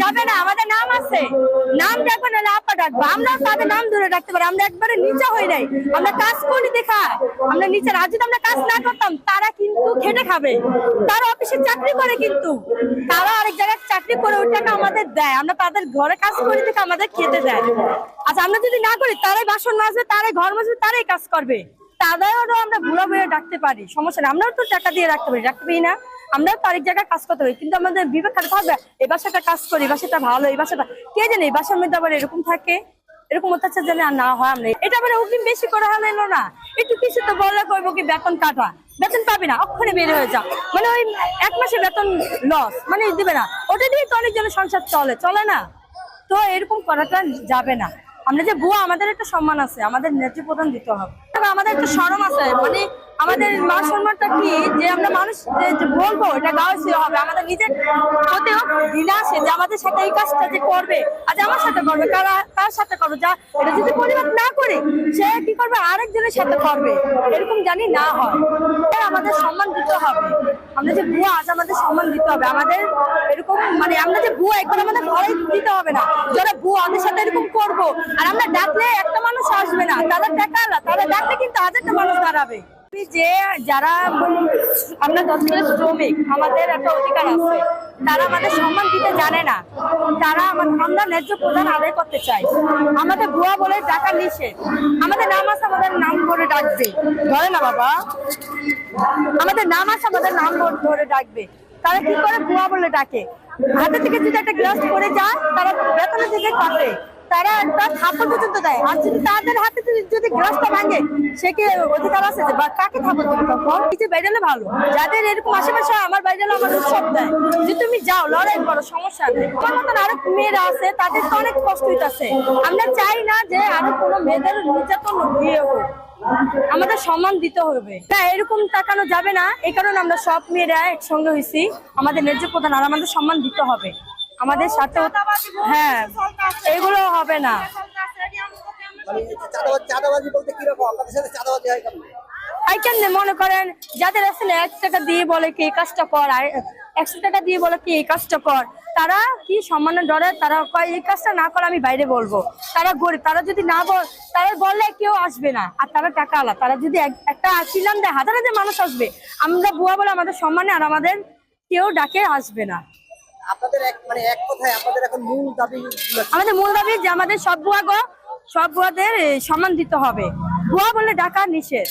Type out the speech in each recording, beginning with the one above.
যাবে না, আমাদের নাম আছে। নাম না আপা আমরা তাদের নাম ধরে পারি। আমরা একবারে নিচে হই নাই। আমরা কাজ করি দেখা। আমরা নিচে যদি আমরা কাজ না করতাম, তারা কিন্তু খেটে খাবে। তারা অফিসে চাকরি করে কিন্তু। তারা আরেক জায়গায় চাকরি করে ওই টাকা আমাদের দেয়। আমরা তাদের ঘরে কাজ করি দেখে, আমাদের খেতে দেয়। আচ্ছা আমরা যদি না করি, তারাই বাসন মাজবে, তারাই ঘর মাজবে, তারাই কাজ করবে। তাদেরও আমরা ভুলা বইয়ে ডাকতে পারি। সমস্যা আমরাও তো টাকা দিয়ে রাখতে পারি। রাখতে পারি না। আমরাও তো আরেক জায়গায় কাজ করতে পারি, কিন্তু আমাদের বিবেক খারাপ হবে, এই বাসাটা কাজ করি বাসাটা ভালো, এই বাসাটা, কে জানে, এই বাসার মধ্যে আবার এরকম থাকে? এরকম অত্যাচার জানে আর না হয় আমরা। এটা আবার অগ্রিম বেশি করা হলে না একটু কিছু তো বললে করব কি, বেতন কাটা। বেতন পাবি না অক্ষরে বের হয়ে যা। মানে ওই এক মাসে বেতন লস মানে দিবে না। ওটা দিয়ে তো অনেকজনের সংসার চলে চলে না। তো এরকম করাটা যাবে না। আমরা যে বুয়া, আমাদের একটা সম্মান আছে, আমাদের ন্যায্য প্রদান দিতে হবে। আমাদের একটা সরম আছে মানে আমাদের মান সম্মানটা কি? যে আমরা মানুষ বলব, এটা গাওয়া হবে। আমাদের নিজের প্রতিও ঘৃণা আসে যে আমাদের সাথে এই কাজটা যে করবে আজ আমার সাথে করবে, কারা, কার সাথে করবে? যা, এটা যদি পরিবার না করে, সে কি করবে? আরেকজনের সাথে করবে। এরকম জানি না হয়। আমাদের সম্মান দিতে হবে। আমরা যে বুয়া আজ আমাদের সম্মান দিতে হবে। আমাদের এরকম মানে আমরা যে বুয়া একবার আমাদের ঘরে দিতে হবে না। যারা বুয়া আমাদের সাথে এরকম করব। আর আমরা ডাকলে একটা মানুষ আসবে না। তাদের টাকা তারা ডাকলে কিন্তু হাজারটা মানুষ দাঁড়াবে। যে, যারা আমরা দশজনের শ্রমিক, আমাদের একটা অধিকার আছে। তারা আমাদের সম্মান দিতে জানে না। তারা আমা- আমরা ন্যায্য প্রদান আদায় করতে চাই। আমাদের ভুয়া বলে ডাকা নিষেধ। আমাদের নাম আছে, আমাদের নাম করে ডাকবে। ধরে না, বাবা? আমাদের নাম আছে, আমাদের নাম ধরে ডাকবে। তারা কি করে ভুয়া বলে ডাকে? হাতে থেকে যদি একটা গ্লাস পড়ে যায়, তারা বেতনের দিকে কাটে তারা একটা থাপ্পড় পর্যন্ত দেয়। আর যদি তাদের হাতে যদি- গ্লাসটা ভাঙে, সে কি অধিকার আছে যে কাকে থাপ্পড় দেবে তখন? কিছু বেড়ালে ভালো। যাদের এরকম আশেপাশে আমার বাইরে আমার উৎসব দেয়, যে তুমি যাও, লড়াই করো, সমস্যা নেই। মতন আরও মেয়েরা আছে, তাদের তো অনেক কষ্ট হইতাছে। আমরা চাই না যে আরও কোনো মেয়েদের নির্যাতন ইয়ে হোক। আমাদের সম্মান দিতে হবে। না, এরকম তাকানো যাবে না। এই কারণে আমরা সব মেয়েরা একসঙ্গে হয়েছি আমাদের ন্যায্য প্রধান আর আমাদের সম্মান দিতে হবে। আমাদের সাথে হ্যাঁ এগুলো হবে না। মানে এই যে চাঁদাবাজি চাঁদাবাজি বলতে কীরকম আপনাদের সাথে চাঁদাবাজি হয় কেমন? আই কেন মনে করেন যাদের আসলে এক টাকা দিয়ে বলে কি এই কাজটা কর একশো টাকা দিয়ে বলে কি এই কাজটা কর তারা কি সম্মানের ডরে? তারা কয় এই কাজটা না করে আমি বাইরে বলব। তারা গরিব তারা যদি না বল তারা বললে কেউ আসবে না আর তারা টাকা আলা। তারা যদি এক- একটা আসিলাম দেয় হাজার হাজার মানুষ আসবে। আমরা বুয়া বলে আমাদের সম্মানে আর আমাদের কেউ ডাকে আসবে না। আপনাদের এক মানে এক কথায় আপনাদের এখন মূল দাবি আমাদের মূল দাবি যে আমাদের সব বুয়া গো, সব বুয়াদের সম্মান দিতে হবে। বুয়া বলে ডাকা নিষেধ।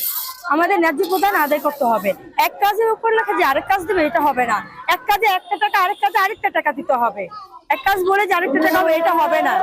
আমাদের ন্যায্য প্রদান আদায় করতে হবে। এক কাজের উপর লেখা যে আরেক কাজ দেবে, এটা হবে না। এক কাজে একটা টাকা, আরেক কাজে আরেকটা টাকা দিতে হবে। এক কাজ বলে যে আরেকটা টাকা এটা হবে না।